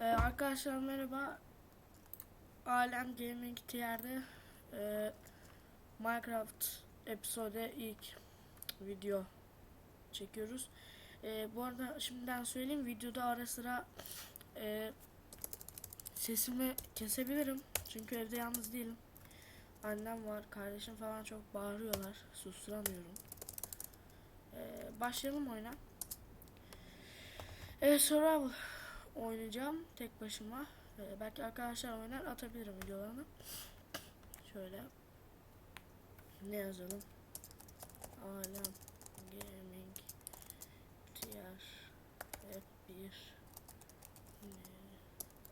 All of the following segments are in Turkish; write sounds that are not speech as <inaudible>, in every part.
Ee, arkadaşlar merhaba. Alem Gaming TR'de e, Minecraft episode ilk video çekiyoruz. E, bu arada şimdiden söyleyeyim videoda ara sıra e, sesimi kesebilirim. Çünkü evde yalnız değilim. Annem var, kardeşim falan çok bağırıyorlar. Susturamıyorum. E, başlayalım oyuna. Evet survival oynayacağım tek başıma. Ee, belki arkadaşlar oynar atabilirim videolarını. Şöyle ne yazalım? Alem Gaming TR F1 ne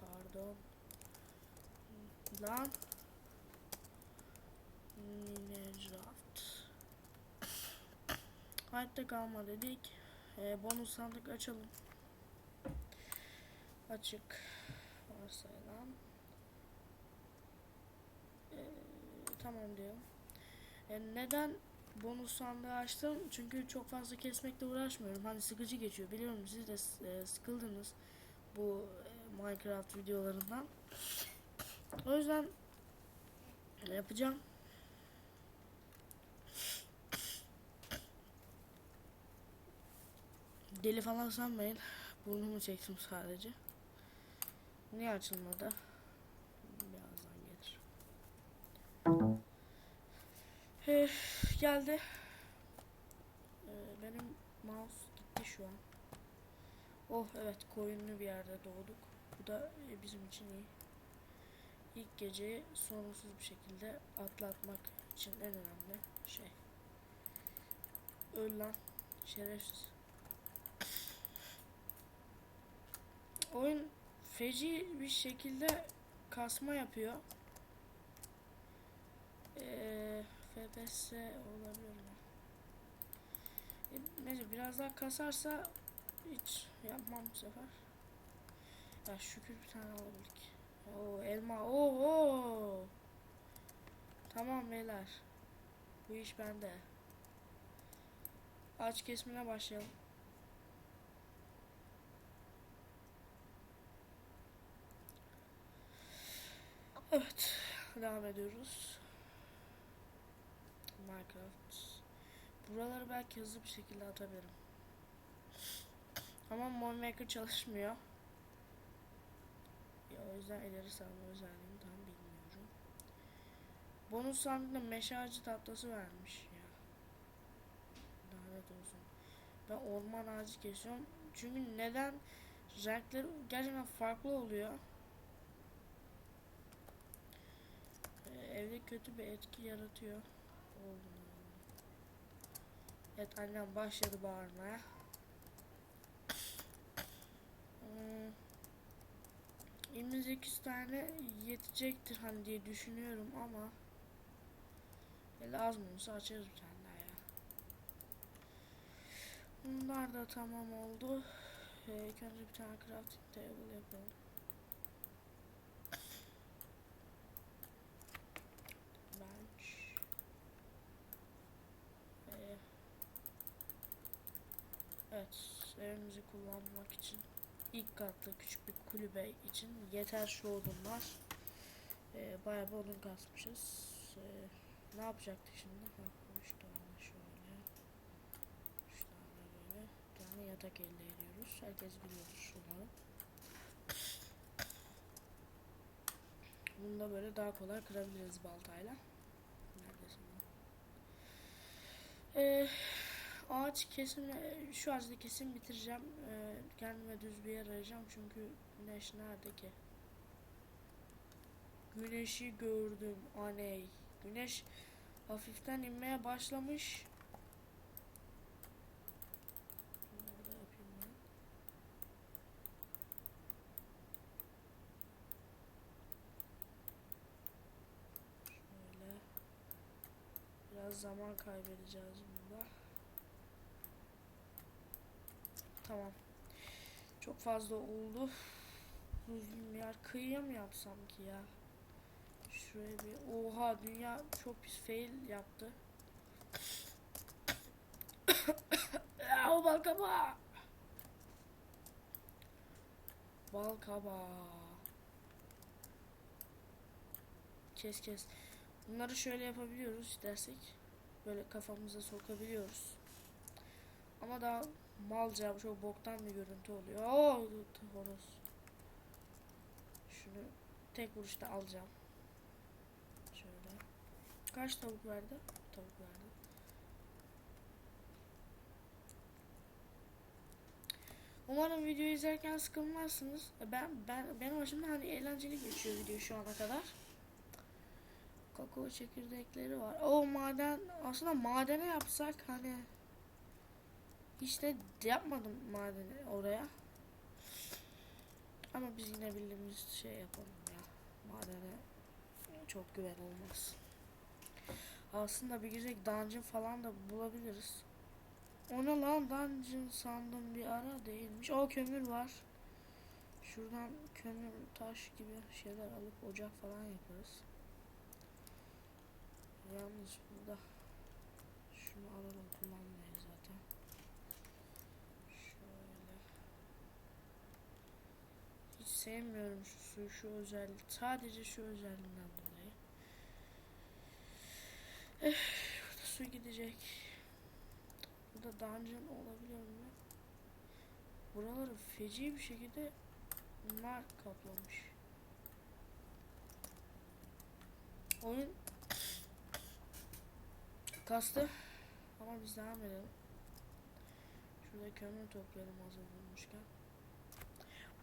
pardon lan Minecraft Hayatta kalma dedik. Ee, bonus sandık açalım. Açık varsayılan. Ee, tamam diyorum. Ee, neden bonus sandığı açtım? Çünkü çok fazla kesmekle uğraşmıyorum. Hani sıkıcı geçiyor. Biliyorum siz de e, sıkıldınız bu e, Minecraft videolarından. O yüzden yapacağım. Deli falan sanmayın. Burnumu çektim sadece. Niye açılmadı? Birazdan gelir. Eh, geldi. Ee, benim mouse gitti şu an. Oh evet koyunlu bir yerde doğduk. Bu da e, bizim için iyi. İlk geceyi sorunsuz bir şekilde atlatmak için en önemli şey. Öl lan şerefsiz. Oyun feci bir şekilde kasma yapıyor. Eee FPS olabilir mi? E, neyse biraz daha kasarsa hiç yapmam bu sefer. Ya şükür bir tane alabildik. Oo elma. Oo. Tamam beyler. Bu iş bende. Ağaç kesmine başlayalım. Evet. Devam ediyoruz. Minecraft. Buraları belki hızlı bir şekilde atabilirim. Ama Monmaker çalışmıyor. Ya, o yüzden ileri sarma özelliğini tam bilmiyorum. Bonus sandığında meşe ağacı tatlısı vermiş ya. Lanet olsun. Ben orman ağacı kesiyorum. Çünkü neden renkleri gerçekten farklı oluyor. Evde kötü bir etki yaratıyor. Oldu. Evet annem başladı bağırmaya. Hmm. 28 tane yetecektir hani diye düşünüyorum ama e, lazım olursa açarız bir tane daha ya. Bunlar da tamam oldu. Ee, önce bir tane crafting table yapalım. Bench. Ee, evet, evimizi kullanmak için ilk katlı küçük bir kulübe için yeter şu odunlar. Ee, bayağı bir odun kasmışız. Ee, ne yapacaktık şimdi? Ha, üç tane şöyle. Üç tane böyle. Bir tane yatak elde ediyoruz. Herkes biliyordur şunları. Bunu da böyle daha kolay kırabiliriz baltayla. Neredesin lan? Ağaç kesim şu ağacı kesin bitireceğim. Ee, kendime düz bir yer arayacağım çünkü güneş nerede ki? Güneşi gördüm aney. Güneş hafiften inmeye başlamış. Biraz zaman kaybedeceğiz Tamam. Çok fazla oldu. Yer kıyıya mı yapsam ki ya? Şuraya bir... Oha dünya çok pis fail yaptı. <coughs> o balkama. Bal kabağı. Kes kes. Bunları şöyle yapabiliyoruz istersek. Böyle kafamıza sokabiliyoruz. Ama daha malca çok boktan bir görüntü oluyor. Oo, horoz. Şunu tek vuruşta alacağım. Şöyle. Kaç tavuk verdi? Tavuk verdi. Umarım videoyu izlerken sıkılmazsınız. Ben ben benim açımdan hani eğlenceli geçiyor video şu ana kadar. Kakao çekirdekleri var. O maden aslında madene yapsak hani de yapmadım madeni oraya. Ama biz yine bildiğimiz şey yapalım ya. Madene çok güven olmaz. Aslında bir güzel dungeon falan da bulabiliriz. O ne lan dungeon sandım bir ara değilmiş. O kömür var. Şuradan kömür, taş gibi şeyler alıp ocak falan yaparız. Yalnız burada şunu alalım kullanmayız zaten. Şöyle. Hiç sevmiyorum şu suyu, şu özellik. Sadece şu özelliğinden dolayı. Eh, burada su gidecek. Burada dungeon olabilir mi? Buraları feci bir şekilde bunlar kaplamış. Oyun kastı ama biz devam edelim. Şurada kömür toplayalım hazır bulmuşken.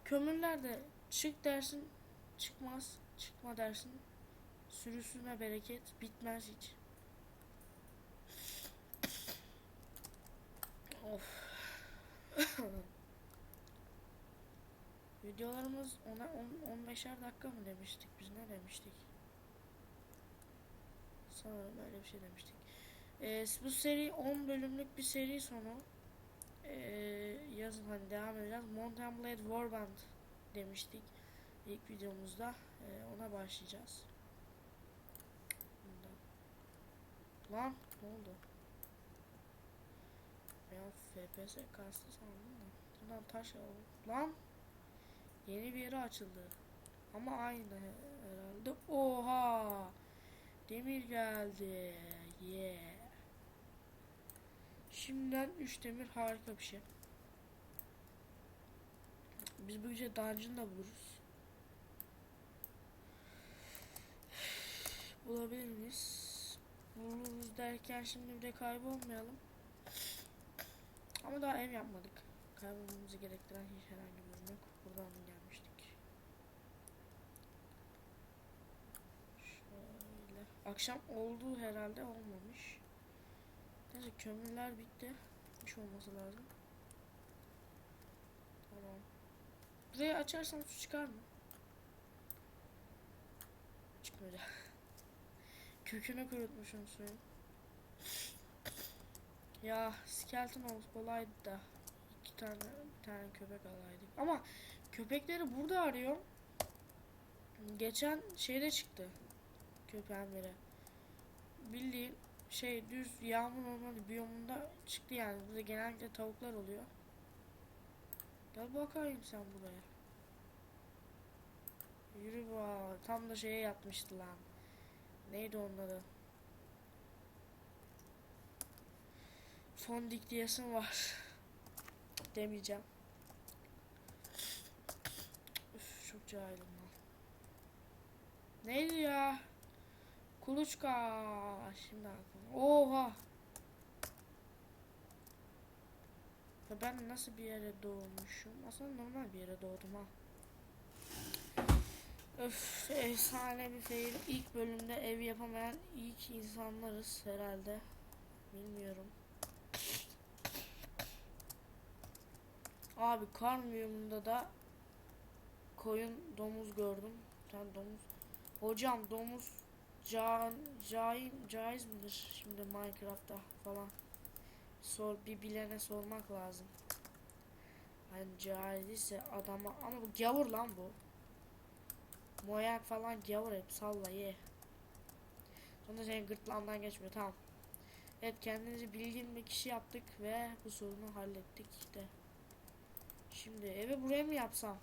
Kömürler de çık dersin çıkmaz, çıkma dersin. Sürüsüne bereket bitmez hiç. Of. Videolarımız ona 10 15'er dakika mı demiştik? Biz ne demiştik? Sanırım öyle bir şey demiştik. Ee, bu seri 10 bölümlük bir seri sonu. Ee, yazın hani devam edeceğiz. Mountain Blade Warband demiştik ilk videomuzda. Ee, ona başlayacağız. Bundan. Lan ne oldu? Ya FPS kastı sandım da. Buradan taş alalım. Lan yeni bir yere açıldı. Ama aynı he- herhalde. Oha! Demir geldi. Yeah. Şimdiden 3 demir harika bir şey. Biz bu gece dungeon da buluruz. Bulabilir miyiz? Buluruz derken şimdi bir de kaybolmayalım. Ama daha ev yapmadık. Kaybolmamızı gerektiren hiç herhangi bir ürün yok. Buradan gelmiştik. Şöyle. Akşam oldu herhalde olmamış. Neyse kömürler bitti. Hiç olması lazım. Tamam. Burayı açarsam su çıkar mı? Çıkmayacak. <laughs> Kökünü kurutmuşum suyun. Ya skeleton olaydı da iki tane bir tane köpek alaydık. Ama köpekleri burada arıyor. Geçen şeyde çıktı. Köpeğin biri. Bildiğin şey düz yağmur ormanı biyomunda çıktı yani. Burada genellikle tavuklar oluyor. Gel bakayım sen buraya. Yürü bu. Tam da şeye yatmıştı lan. Neydi adı? Fondik diyesim var. Demeyeceğim. Üf, çok cahilim lan. Neydi ya? Kuluçka. Şimdi aklıma. Oha. Ya ben nasıl bir yere doğmuşum? Aslında normal bir yere doğdum ha. Öf, efsane bir fail. İlk bölümde ev yapamayan ilk insanlarız herhalde. Bilmiyorum. Abi Karmiyum'da da koyun domuz gördüm. Tane domuz. Hocam domuz ca caiz, caiz midir şimdi Minecraft'ta falan? Sor bir bilene sormak lazım. Hani caiz ise adama ama bu gavur lan bu. Moyak falan gavur hep salla ye. Sonra senin gırtlağından geçmiyor tamam. Evet kendinizi bilgin bir kişi yaptık ve bu sorunu hallettik de. Şimdi evi buraya mı yapsam?